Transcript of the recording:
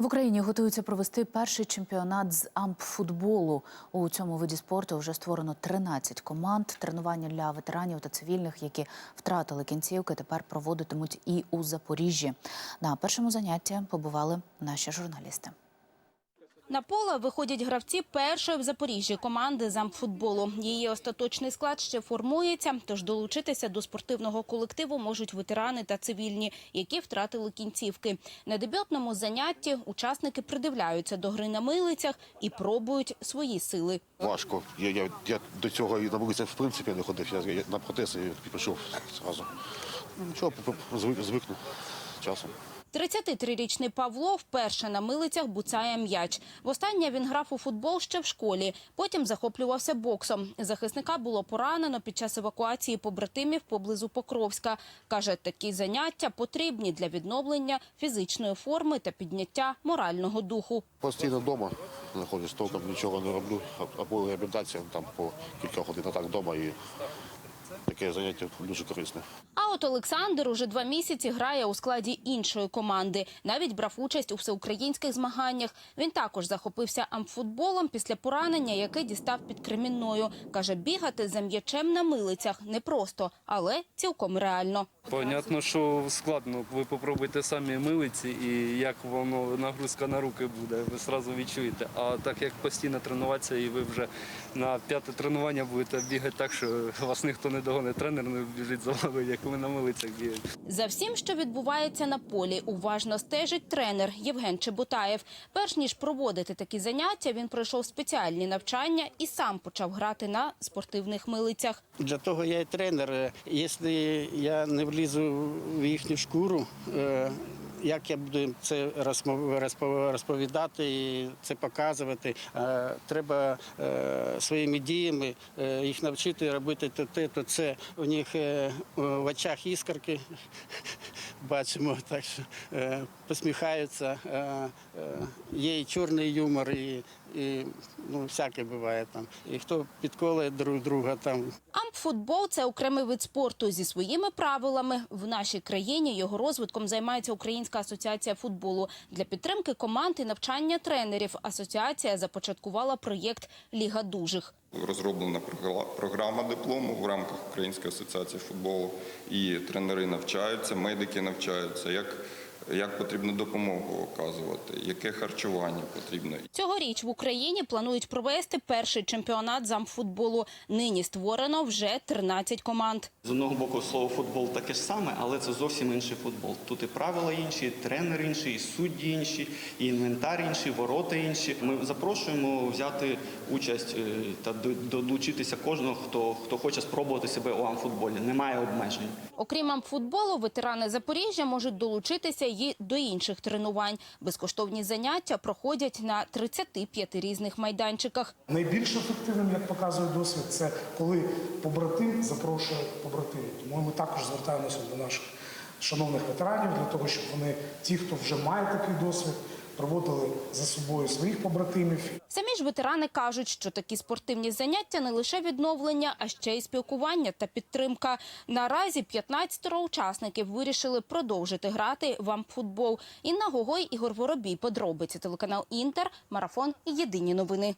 В Україні готуються провести перший чемпіонат з ампфутболу. У цьому виді спорту вже створено 13 команд. Тренування для ветеранів та цивільних, які втратили кінцівки, тепер проводитимуть і у Запоріжжі. На першому занятті побували наші журналісти. На поле виходять гравці першої в Запоріжжі команди замфутболу. Її остаточний склад ще формується, тож долучитися до спортивного колективу можуть ветерани та цивільні, які втратили кінцівки. На дебютному занятті учасники придивляються до гри на милицях і пробують свої сили. Важко. Я, я, я до цього і на вулиці в принципі не ходив. Я, я на протез і пішов зразу. Ну, Нічого, звикну часом. 33-річний Павло вперше на милицях буцає м'яч. Востаннє він грав у футбол ще в школі. Потім захоплювався боксом. Захисника було поранено під час евакуації побратимів поблизу Покровська. Каже, такі заняття потрібні для відновлення фізичної форми та підняття морального духу. Постійно вдома знаходжусь, толком нічого не роблю. Або реабілітація там по кілька годин, так вдома і таке заняття дуже корисне. А от Олександр уже два місяці грає у складі іншої команди. Навіть брав участь у всеукраїнських змаганнях. Він також захопився амфутболом після поранення, яке дістав під Кремінною. Каже, бігати за м'ячем на милицях непросто, але цілком реально. Понятно, що складно. Ви попробуйте самі милиці і як воно нагрузка на руки буде, ви одразу відчуєте. А так як постійно тренуватися, і ви вже на п'яте тренування будете бігати так, що вас ніхто не догоне, тренер не біжить за вами, як ви на милицях бігаєте. За всім, що відбувається на полі, уважно стежить тренер Євген Чеботаєв. Перш ніж проводити такі заняття, він пройшов спеціальні навчання і сам почав грати на спортивних милицях. Для того я і тренер. Якщо я не влізу в їхню шкуру, е, як я буду це розповідати і це показувати, Е, треба е, своїми діями їх навчити робити то те, то це. У них в очах іскорки бачимо, так що посміхаються. Є і чорний юмор, і, і ну, всяке буває там. І хто підколує друг друга там. Ампфутбол – це окремий вид спорту зі своїми правилами. В нашій країні його розвитком займається Українська асоціація футболу. Для підтримки команд і навчання тренерів асоціація започаткувала проєкт Ліга дужих. Розроблена програма диплому в рамках Української асоціації футболу. І тренери навчаються, медики навчаються, як, як потрібно допомогу оказувати, яке харчування потрібно. Цьогоріч в Україні планують провести перший чемпіонат з амфутболу. Нині створено вже 13 команд. З одного боку, слово футбол таке ж саме, але це зовсім інший футбол. Тут і правила інші, і тренер інший, і судді інші, і інвентар інший, ворота інші. Ми запрошуємо взяти участь е, та долучитися кожного, хто, хто хоче спробувати себе у амфутболі. Немає обмежень. Окрім амфутболу, ветерани Запоріжжя можуть долучитися і до інших тренувань. Безкоштовні заняття проходять на 35 різних майданчиках. Найбільш ефективним, як показує досвід, це коли побратим запрошує побратимів. Тому ми також звертаємося до наших шановних ветеранів для того, щоб вони, ті, хто вже має такий досвід, проводили за собою своїх побратимів Самі ж ветерани кажуть, що такі спортивні заняття не лише відновлення, а ще й спілкування та підтримка. Наразі 15 учасників вирішили продовжити грати в амфутбол. Інна Гогой, Ігор Воробій. Подробиці телеканал Інтер, марафон. Єдині новини.